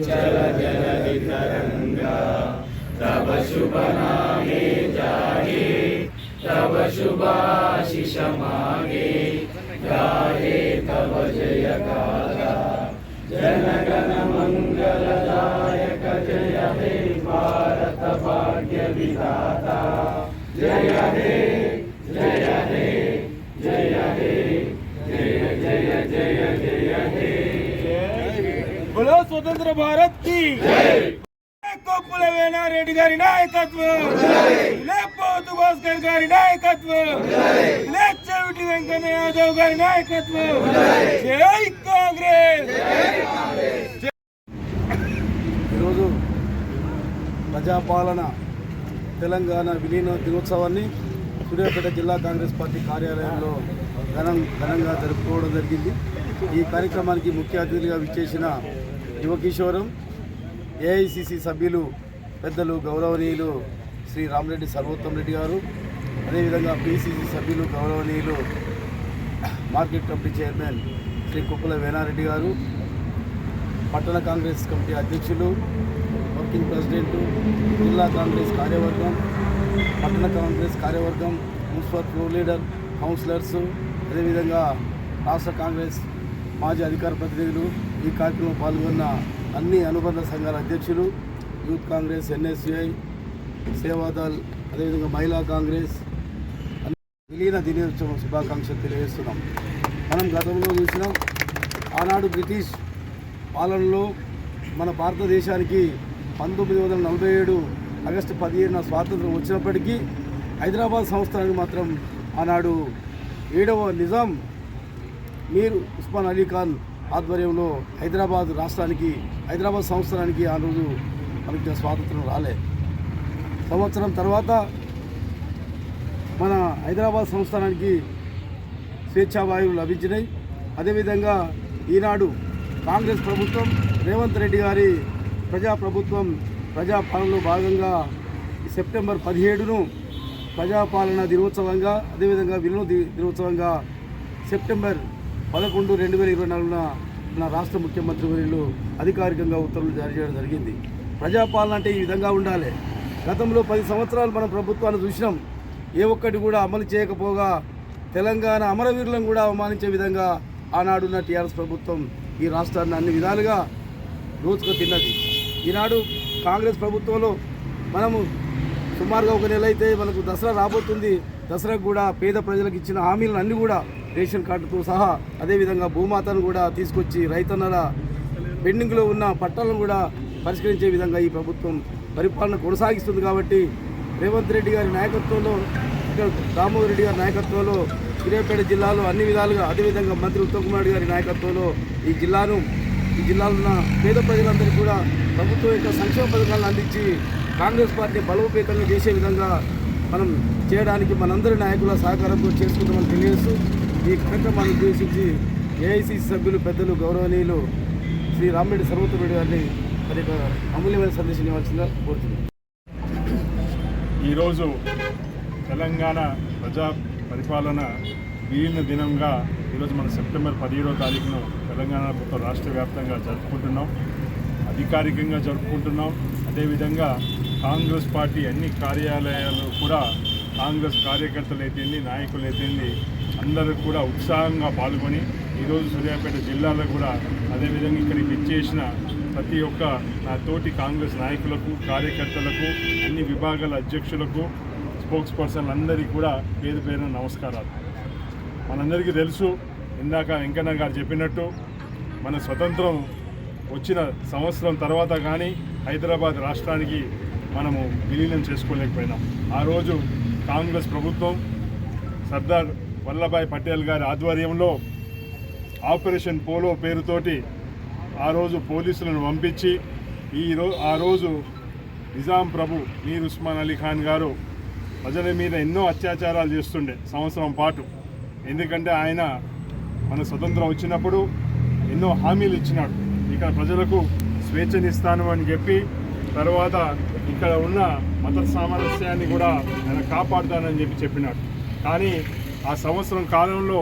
ఏం చెప్తే అట్టలే మాట చెప్తారా మీరు అటువంటి అటువంటి యువత ఆడుంటుంది ఆడుంటుంది బలో స్వతంత్ర భారత్కి కొప్పుల వేణారెడ్డి గారి నాయకత్వం లేకపోతు భాస్కర్ గారి నాయకత్వం లేచవిటి వెంకన్న యాదవ్ గారి నాయకత్వం జై కాంగ్రెస్ ఈరోజు ప్రజాపాలన తెలంగాణ విలీన దినోత్సవాన్ని సూర్యాపేట జిల్లా కాంగ్రెస్ పార్టీ కార్యాలయంలో ఘనం ఘనంగా జరుపుకోవడం జరిగింది. ఈ కార్యక్రమానికి ముఖ్య అతిథులుగా విచ్చేసిన యువకిషోరం ఏఐసిసి సభ్యులు పెద్దలు గౌరవనీయులు శ్రీ రామరెడ్డి సర్వోత్తం రెడ్డి గారు అదేవిధంగా పిసిసి సభ్యులు గౌరవనీయులు మార్కెట్ కమిటీ చైర్మన్ శ్రీ కుప్పల వేణారెడ్డి గారు పట్టణ కాంగ్రెస్ కమిటీ అధ్యక్షులు వర్కింగ్ ప్రెసిడెంట్ జిల్లా కాంగ్రెస్ కార్యవర్గం పట్టణ కాంగ్రెస్ కార్యవర్గం మున్సిపల్ ఫ్లోర్ లీడర్ కౌన్సిలర్స్ అదేవిధంగా రాష్ట్ర కాంగ్రెస్ మాజీ అధికార ప్రతినిధులు ఈ కార్యక్రమంలో పాల్గొన్న అన్ని అనుబంధ సంఘాల అధ్యక్షులు యూత్ కాంగ్రెస్ ఎన్ఎస్యుఐ సేవాదల్ అదేవిధంగా మహిళా కాంగ్రెస్ విలీన దినోత్సవం శుభాకాంక్షలు తెలియజేస్తున్నాం. మనం గతంలో చూసినాం ఆనాడు బ్రిటిష్ పాలనలో మన భారతదేశానికి పంతొమ్మిది వందల నలభై ఏడు ఆగస్టు పదిహేనున స్వాతంత్రం వచ్చినప్పటికీ హైదరాబాద్ సంస్థానానికి మాత్రం ఆనాడు ఏడవ నిజాం మీర్ ఉస్మాన్ అలీ ఖాన్ ఆధ్వర్యంలో హైదరాబాద్ రాష్ట్రానికి హైదరాబాద్ సంవత్సరానికి ఆ రోజు మనకి స్వాతంత్రం రాలే. సంవత్సరం తర్వాత మన హైదరాబాద్ సంస్థానానికి స్వేచ్ఛావాయువులు లభించినాయి. అదేవిధంగా ఈనాడు కాంగ్రెస్ ప్రభుత్వం రేవంత్ రెడ్డి గారి ప్రజాప్రభుత్వం ప్రజాపాలనలో భాగంగా సెప్టెంబర్ పదిహేడును ప్రజాపాలన దినోత్సవంగా అదేవిధంగా విలువ దినోత్సవంగా సెప్టెంబర్ పదకొండు రెండు వేల ఇరవై నాలుగున మన రాష్ట్ర ముఖ్యమంత్రి వర్యులు అధికారికంగా ఉత్తర్వులు జారీ చేయడం జరిగింది. ప్రజాపాలన అంటే ఈ విధంగా ఉండాలి. గతంలో పది సంవత్సరాలు మనం ప్రభుత్వాన్ని చూసినాం. ఏ ఒక్కటి కూడా అమలు చేయకపోగా తెలంగాణ అమరవీరులను కూడా అవమానించే విధంగా ఆనాడున్న టీఆర్ఎస్ ప్రభుత్వం ఈ రాష్ట్రాన్ని అన్ని విధాలుగా రోజుకు తిన్నది. ఈనాడు కాంగ్రెస్ ప్రభుత్వంలో మనము సుమారుగా ఒక నెల అయితే మనకు దసరా రాబోతుంది. దసరాకు కూడా పేద ప్రజలకు ఇచ్చిన హామీలను అన్నీ కూడా రేషన్ కార్డుతో సహా అదేవిధంగా భూమాతను కూడా తీసుకొచ్చి రైతన్నల పెండింగ్లో ఉన్న పట్టాలను కూడా పరిష్కరించే విధంగా ఈ ప్రభుత్వం పరిపాలన కొనసాగిస్తుంది కాబట్టి రేవంత్ రెడ్డి గారి నాయకత్వంలో ఇక్కడ దామోదర్ రెడ్డి గారి నాయకత్వంలో సూర్యాపేట జిల్లాలో అన్ని విధాలుగా అదేవిధంగా మంత్రి ఉత్తమ్ కుమార్ గారి నాయకత్వంలో ఈ జిల్లాను ఈ జిల్లాలో ఉన్న పేద ప్రజలందరికీ కూడా ప్రభుత్వం యొక్క సంక్షేమ పథకాలను అందించి కాంగ్రెస్ పార్టీ బలోపేతంగా చేసే విధంగా మనం చేయడానికి మనందరి నాయకుల సహకారంతో చేసుకుంటామని తెలియజేస్తూ ఈ కార్యక్రమాన్ని ఉద్దేశించి ఏఐసిసి సభ్యులు పెద్దలు గౌరవనీయులు శ్రీ రామిరెడ్డి సర్వోత్తరెడ్డి గారిని మరి అమూల్యమైన సందేశం ఇవ్వాల్సిందిగా కోరుతున్నాను. ఈరోజు తెలంగాణ ప్రజా పరిపాలన విలీన దినంగా ఈరోజు మన సెప్టెంబర్ పదిహేడో తారీఖున తెలంగాణ ప్రభుత్వం రాష్ట్ర వ్యాప్తంగా జరుపుకుంటున్నాం. అధికారికంగా జరుపుకుంటున్నాం. అదేవిధంగా కాంగ్రెస్ పార్టీ అన్ని కార్యాలయాలు కూడా కాంగ్రెస్ కార్యకర్తలు అయితేంది నాయకులు అయితేంది అందరూ కూడా ఉత్సాహంగా పాల్గొని ఈరోజు సూర్యాపేట జిల్లాలో కూడా అదేవిధంగా ఇక్కడికి విచ్చేసిన ప్రతి ఒక్క నా తోటి కాంగ్రెస్ నాయకులకు కార్యకర్తలకు అన్ని విభాగాల అధ్యక్షులకు స్పోక్స్ పర్సన్ అందరికీ కూడా పేరు పేరున నమస్కారాలు. మనందరికీ తెలుసు ఇందాక వెంకన్న గారు చెప్పినట్టు మన స్వతంత్రం వచ్చిన సంవత్సరం తర్వాత కానీ హైదరాబాద్ రాష్ట్రానికి మనము విలీనం చేసుకోలేకపోయినాం. ఆ రోజు కాంగ్రెస్ ప్రభుత్వం సర్దార్ వల్లభాయ్ పటేల్ గారి ఆధ్వర్యంలో ఆపరేషన్ పోలో పేరుతోటి ఆ రోజు పోలీసులను పంపించి ఈ రో ఆ రోజు నిజాం ప్రభు మీర్ ఉస్మాన్ అలీ ఖాన్ గారు ప్రజల మీద ఎన్నో అత్యాచారాలు చేస్తుండే సంవత్సరం పాటు. ఎందుకంటే ఆయన మన స్వతంత్రం వచ్చినప్పుడు ఎన్నో హామీలు ఇచ్చినాడు. ఇక్కడ ప్రజలకు స్వేచ్ఛనిస్తాను అని చెప్పి తర్వాత ఇక్కడ ఉన్న మత సామరస్యాన్ని కూడా ఆయన కాపాడుతానని చెప్పి చెప్పినాడు. కానీ ఆ సంవత్సరం కాలంలో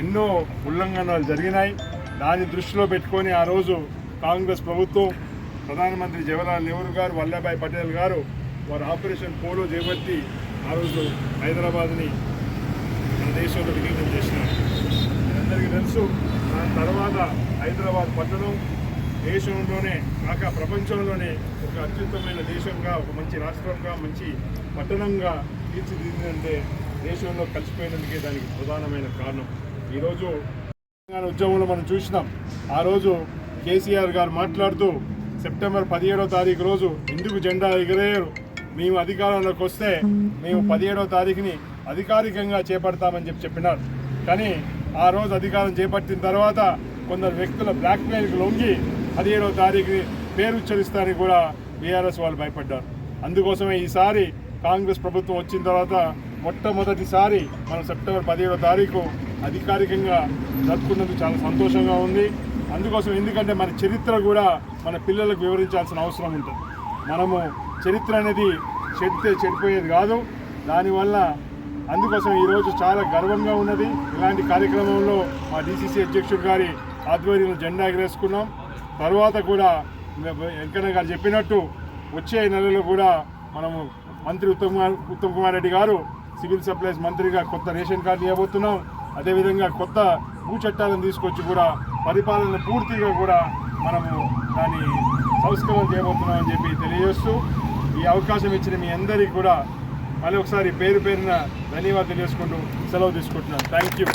ఎన్నో ఉల్లంఘనలు జరిగినాయి. దాన్ని దృష్టిలో పెట్టుకొని ఆ రోజు కాంగ్రెస్ ప్రభుత్వం ప్రధానమంత్రి జవహర్లాల్ నెహ్రూ గారు వల్లభాయ్ పటేల్ గారు వారు ఆపరేషన్ పోలో చేపట్టి ఆ రోజు హైదరాబాద్ని మన దేశంలో విలీనం చేసినారు. అందరికీ తెలుసు దాని తర్వాత హైదరాబాద్ పట్టణం దేశంలోనే కాక ప్రపంచంలోనే ఒక అత్యుత్తమైన దేశంగా ఒక మంచి రాష్ట్రంగా మంచి పట్టణంగా తీర్చిదిద్దిందంటే దేశంలో కలిసిపోయినందుకే దానికి ప్రధానమైన కారణం. ఈరోజు తెలంగాణ ఉద్యమంలో మనం చూసినాం. ఆ రోజు కేసీఆర్ గారు మాట్లాడుతూ సెప్టెంబర్ పదిహేడవ తారీఖు రోజు ఎందుకు జెండా ఎగరేయరు? మేము అధికారంలోకి వస్తే మేము పదిహేడవ తారీఖుని అధికారికంగా చేపడతామని చెప్పి చెప్పినారు. కానీ ఆ రోజు అధికారం చేపట్టిన తర్వాత కొందరు వ్యక్తుల బ్లాక్మెయిల్కి లొంగి పదిహేడవ తారీఖుని పేరు ఉచ్చరిస్తారని కూడా బీఆర్ఎస్ వాళ్ళు భయపడ్డారు. అందుకోసమే ఈసారి కాంగ్రెస్ ప్రభుత్వం వచ్చిన తర్వాత మొట్టమొదటిసారి మనం సెప్టెంబర్ పదిహేడవ తారీఖు అధికారికంగా జరుపుకున్నందుకు చాలా సంతోషంగా ఉంది. అందుకోసం ఎందుకంటే మన చరిత్ర కూడా మన పిల్లలకు వివరించాల్సిన అవసరం ఉంటుంది. మనము చరిత్ర అనేది చెడితే చెడిపోయేది కాదు. దానివల్ల అందుకోసం ఈరోజు చాలా గర్వంగా ఉన్నది. ఇలాంటి కార్యక్రమంలో మా డీసీసీ అధ్యక్షుడు గారి ఆధ్వర్యంలో జెండా ఎగరేసుకున్నాం. తర్వాత కూడా వెంకన్న గారు చెప్పినట్టు వచ్చే నెలలో కూడా మనము మంత్రి ఉత్తమ్ ఉత్తమ్ కుమార్ రెడ్డి గారు సివిల్ సప్లైస్ మంత్రిగా కొత్త రేషన్ కార్డు ఇవ్వబోతున్నాం. అదేవిధంగా కొత్త భూ చట్టాలను తీసుకొచ్చి కూడా పరిపాలన పూర్తిగా కూడా మనము దాన్ని సంస్కరణ చేయబోతున్నాం అని చెప్పి తెలియజేస్తూ ఈ అవకాశం ఇచ్చిన మీ అందరికీ కూడా మళ్ళీ ఒకసారి పేరు పేరున ధన్యవాదాలు తెలియజేసుకుంటూ సెలవు తీసుకుంటున్నాను. Thank you